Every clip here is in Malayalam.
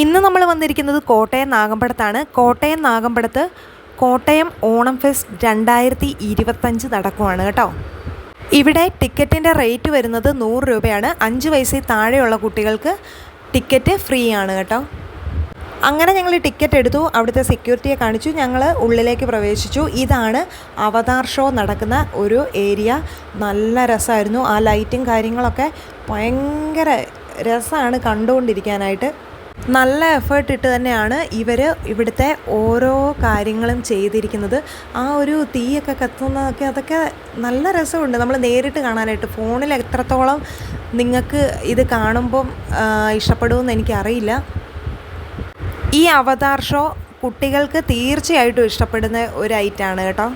ഇന്ന് നമ്മൾ വന്നിരിക്കുന്നത് കോട്ടയം നാഗമ്പടത്താണ്. കോട്ടയം നാഗമ്പടത്ത് കോട്ടയം ഓണം ഫെസ്റ്റ് രണ്ടായിരത്തി ഇരുപത്തഞ്ച് നടക്കുവാണ് കേട്ടോ. ഇവിടെ ടിക്കറ്റിന്റെ റേറ്റ് വരുന്നത് നൂറ് രൂപയാണ്. അഞ്ച് വയസ്സിൽ താഴെയുള്ള കുട്ടികൾക്ക് ടിക്കറ്റ് ഫ്രീ ആണ് കേട്ടോ. അങ്ങനെ ഞങ്ങൾ ടിക്കറ്റ് എടുത്തു. അവിടുത്തെ സെക്യൂരിറ്റിയെ കാണിച്ചു. ഞങ്ങൾ ഉള്ളിലേക്ക് പ്രവേശിച്ചു. ഇതാണ് അവതാർ ഷോ നടക്കുന്ന ഒരു ഏരിയ. നല്ല രസമായിരുന്നു. ആ ലൈറ്റും കാര്യങ്ങളൊക്കെ ഭയങ്കര രസമാണ് കണ്ടുകൊണ്ടിരിക്കാനായിട്ട്. നല്ല എഫേർട്ട് ഇട്ട് തന്നെയാണ് ഇവർ ഇവിടുത്തെ ഓരോ കാര്യങ്ങളും ചെയ്തിരിക്കുന്നത്. ആ ഒരു തീയൊക്കെ കത്തുന്നതൊക്കെ അതൊക്കെ നല്ല രസമുണ്ട്. നമ്മൾ നേരിട്ട് കാണാനായിട്ട് ഫോണിൽ എത്രത്തോളം നിങ്ങൾക്ക് ഇത് കാണുമ്പം ഇഷ്ടപ്പെടുമെന്ന് എനിക്കറിയില്ല. ഈ അവതാർ ഷോ കുട്ടികൾക്ക് തീർച്ചയായിട്ടും ഇഷ്ടപ്പെടുന്ന ഒരു ഐറ്റാണ് കേട്ടോ.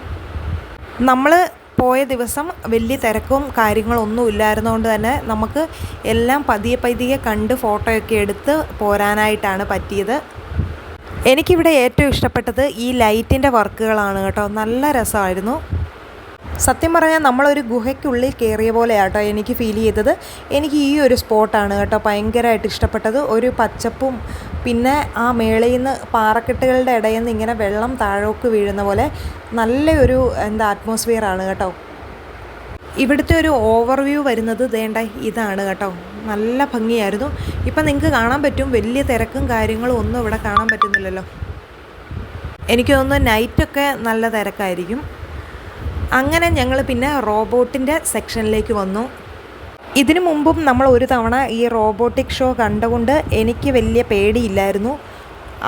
നമ്മൾ പോയ ദിവസം വലിയ തിരക്കും കാര്യങ്ങളൊന്നും ഇല്ലായിരുന്നതുകൊണ്ട് തന്നെ നമുക്ക് എല്ലാം പതിയെ പതിയെ കണ്ട് ഫോട്ടോയൊക്കെ എടുത്ത് പോരാനായിട്ടാണ് പറ്റിയത്. എനിക്കിവിടെ ഏറ്റവും ഇഷ്ടപ്പെട്ടത് ഈ ലൈറ്റിന്റെ വർക്കുകളാണ് കേട്ടോ. നല്ല രസമായിരുന്നു. സത്യം പറഞ്ഞാൽ നമ്മളൊരു ഗുഹയ്ക്കുള്ളിൽ കയറിയ പോലെയാട്ടോ എനിക്ക് ഫീൽ ചെയ്തത്. എനിക്ക് ഈ ഒരു സ്പോട്ടാണ് കേട്ടോ ഭയങ്കരമായിട്ട് ഇഷ്ടപ്പെട്ടത്. ഒരു പച്ചപ്പും പിന്നെ ആ മേളയിൽ നിന്ന് പാറക്കെട്ടുകളുടെ ഇടയിൽ നിന്ന് ഇങ്ങനെ വെള്ളം താഴോക്ക് വീഴുന്ന പോലെ നല്ലൊരു എന്താ അറ്റ്മോസ്ഫിയറാണ് കേട്ടോ. ഇവിടുത്തെ ഒരു ഓവർവ്യൂ വരുന്നത് വേണ്ട ഇതാണ് കേട്ടോ. നല്ല ഭംഗിയായിരുന്നു. ഇപ്പം നിങ്ങൾക്ക് കാണാൻ പറ്റും വലിയ തിരക്കും കാര്യങ്ങളും ഒന്നും ഇവിടെ കാണാൻ പറ്റുന്നില്ലല്ലോ. എനിക്ക് തോന്നുന്നു നൈറ്റൊക്കെ നല്ല തിരക്കായിരിക്കും. അങ്ങനെ ഞങ്ങൾ പിന്നെ റോബോട്ടിന്റെ സെക്ഷനിലേക്ക് വന്നു. ഇതിനു മുമ്പും നമ്മൾ ഒരു തവണ ഈ റോബോട്ടിക് ഷോ കണ്ടുകൊണ്ട് എനിക്ക് വലിയ പേടിയില്ലായിരുന്നു.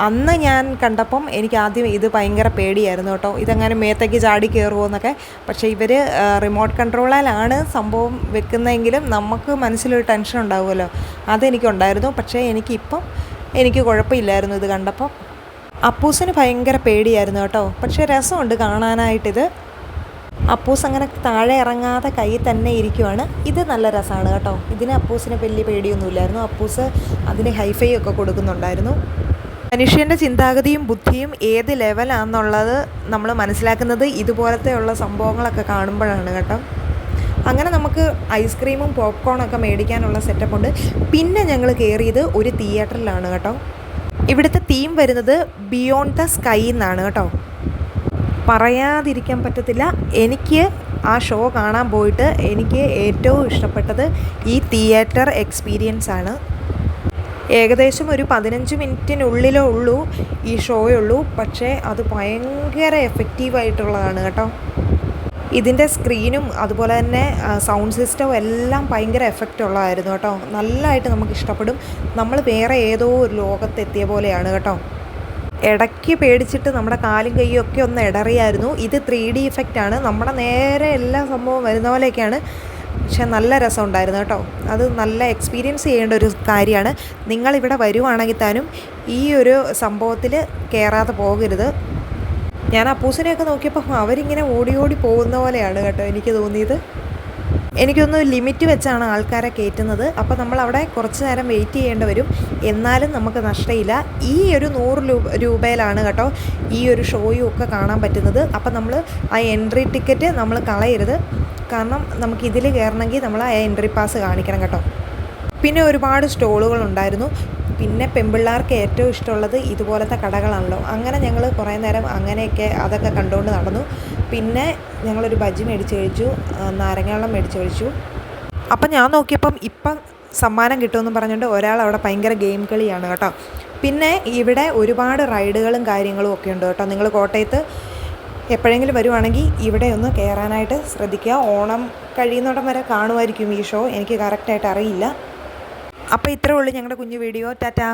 അന്ന് ഞാൻ കണ്ടപ്പം എനിക്ക് ആദ്യം ഇത് ഭയങ്കര പേടിയായിരുന്നു കേട്ടോ. ഇതെങ്ങനെ മേത്തേക്ക് ചാടി കയറുമോ എന്നൊക്കെ. പക്ഷേ ഇവർ റിമോട്ട് കൺട്രോളിലാണ് സംഭവം വെക്കുന്നതെങ്കിലും നമുക്ക് മനസ്സിലൊരു ടെൻഷൻ ഉണ്ടാവുമല്ലോ. അതെനിക്കുണ്ടായിരുന്നു. പക്ഷേ എനിക്കിപ്പം എനിക്ക് കുഴപ്പമില്ലായിരുന്നു ഇത് കണ്ടപ്പം. അപ്പൂസിന് ഭയങ്കര പേടിയായിരുന്നു കേട്ടോ. പക്ഷേ രസമുണ്ട് കാണാനായിട്ടിത്. അപ്പൂസ് അങ്ങനെ താഴെ ഇറങ്ങാതെ കൈ തന്നെ ഇരിക്കുവാണ്. ഇത് നല്ല രസമാണ് കേട്ടോ. ഇതിന് അപ്പൂസിന് വലിയ പേടിയൊന്നുമില്ലായിരുന്നു. അപ്പൂസ് അതിന് ഹൈഫൈ ഒക്കെ കൊടുക്കുന്നുണ്ടായിരുന്നു. മനുഷ്യന്റെ ചിന്താഗതിയും ബുദ്ധിയും ഏത് ലെവലാണെന്നുള്ളത് നമ്മൾ മനസ്സിലാക്കുന്നത് ഇതുപോലത്തെ ഉള്ള സംഭവങ്ങളൊക്കെ കാണുമ്പോഴാണ് കേട്ടോ. അങ്ങനെ നമുക്ക് ഐസ്ക്രീമും പോപ്കോണൊക്കെ മേടിക്കാനുള്ള സെറ്റപ്പ് ഉണ്ട്. പിന്നെ ഞങ്ങൾ കയറിയത് ഒരു തിയേറ്ററിലാണ് കേട്ടോ. ഇവിടുത്തെ തീം വരുന്നത് ബിയോണ്ട് ദ സ്കൈ എന്നാണ് കേട്ടോ. പറയാതിരിക്കാൻ പറ്റത്തില്ല. എനിക്ക് ആ ഷോ കാണാൻ പോയിട്ട് എനിക്ക് ഏറ്റവും ഇഷ്ടപ്പെട്ടത് ഈ തിയേറ്റർ എക്സ്പീരിയൻസ് ആണ്. ഏകദേശം ഒരു പതിനഞ്ച് മിനിറ്റിനുള്ളിലേ ഉള്ളൂ ഈ ഷോയുള്ളൂ പക്ഷേ അത് ഭയങ്കര എഫക്റ്റീവായിട്ടുള്ളതാണ് കേട്ടോ. ഇതിന്റെ സ്ക്രീനും അതുപോലെ തന്നെ സൗണ്ട് സിസ്റ്റവും എല്ലാം ഭയങ്കര എഫക്റ്റ് ഉള്ളതായിരുന്നു കേട്ടോ. നല്ലതായിട്ട് നമുക്ക് ഇഷ്ടപ്പെടും. നമ്മൾ വേറെ ഏതോ ഒരു ലോകത്തെത്തിയ പോലെയാണ് കേട്ടോ. ഇടയ്ക്ക് പേടിച്ചിട്ട് നമ്മുടെ കാലും കൈയും ഒക്കെ ഒന്ന് ഇടറിയായിരുന്നു. ഇത് ത്രീ ഡി ഇഫക്റ്റാണ് നമ്മുടെ നേരെ എല്ലാ സംഭവം വരുന്ന പോലെയൊക്കെയാണ്. പക്ഷെ നല്ല രസമുണ്ടായിരുന്നു കേട്ടോ. അത് നല്ല എക്സ്പീരിയൻസ് ചെയ്യേണ്ട ഒരു കാര്യമാണ്. നിങ്ങളിവിടെ വരുവാണെങ്കിൽ താനും ഈ ഒരു സംഭവത്തിൽ കയറാതെ പോകരുത്. ഞാൻ അപ്പൂസിനെയൊക്കെ നോക്കിയപ്പോൾ അവരിങ്ങനെ ഓടി ഓടി പോകുന്ന പോലെയാണ് കേട്ടോ എനിക്ക് തോന്നിയത്. എനിക്കൊന്ന് ലിമിറ്റ് വെച്ചാണ് ആൾക്കാരെ കയറ്റുന്നത്. അപ്പോൾ നമ്മൾ അവിടെ കുറച്ച് നേരം വെയിറ്റ് ചെയ്യേണ്ടി വരും. എന്നാലും നമുക്ക് നഷ്ടമില്ല ഈ ഒരു നൂറ് രൂപയിലാണ് കേട്ടോ ഈ ഒരു ഷോയും ഒക്കെ കാണാൻ പറ്റുന്നത്. അപ്പോൾ നമ്മൾ ആ എൻട്രി ടിക്കറ്റ് നമ്മൾ കളയരുത്. കാരണം നമുക്ക് ഇതിൽ കയറണമെങ്കിൽ നമ്മൾ ആ എൻട്രി പാസ് കാണിക്കണം കേട്ടോ. പിന്നെ ഒരുപാട് സ്റ്റോളുകൾ ഉണ്ടായിരുന്നു. പിന്നെ പെൺപിള്ളേർക്ക് ഏറ്റവും ഇഷ്ടമുള്ളത് ഇതുപോലത്തെ കടകളാണല്ലോ. അങ്ങനെ ഞങ്ങൾ കുറേ നേരം അങ്ങനെയൊക്കെ അതൊക്കെ കണ്ടുകൊണ്ട് നടന്നു. പിന്നെ ഞങ്ങളൊരു ബജ്ജി മേടിച്ച് കഴിച്ചു നാരങ്ങാവെള്ളം മേടിച്ച് കഴിച്ചു. അപ്പം ഞാൻ നോക്കിയപ്പം ഇപ്പം സമ്മാനം കിട്ടുമെന്ന് പറഞ്ഞുകൊണ്ട് ഒരാൾ അവിടെ ഭയങ്കര ഗെയിം കളിയാണ് കേട്ടോ. പിന്നെ ഇവിടെ ഒരുപാട് റൈഡുകളും കാര്യങ്ങളും ഒക്കെ ഉണ്ട് കേട്ടോ. നിങ്ങൾ കോട്ടയത്ത് എപ്പോഴെങ്കിലും വരുവാണെങ്കിൽ ഇവിടെ ഒന്ന് കയറാനായിട്ട് ശ്രദ്ധിക്കുക. ഓണം കഴിയുന്നിടം വരെ കാണുമായിരിക്കും ഈ ഷോ. എനിക്ക് കറക്റ്റായിട്ട് അറിയില്ല. അപ്പോൾ ഇത്രേ ഉള്ളൂ ഞങ്ങളുടെ കുഞ്ഞു വീഡിയോ. ടാറ്റാ.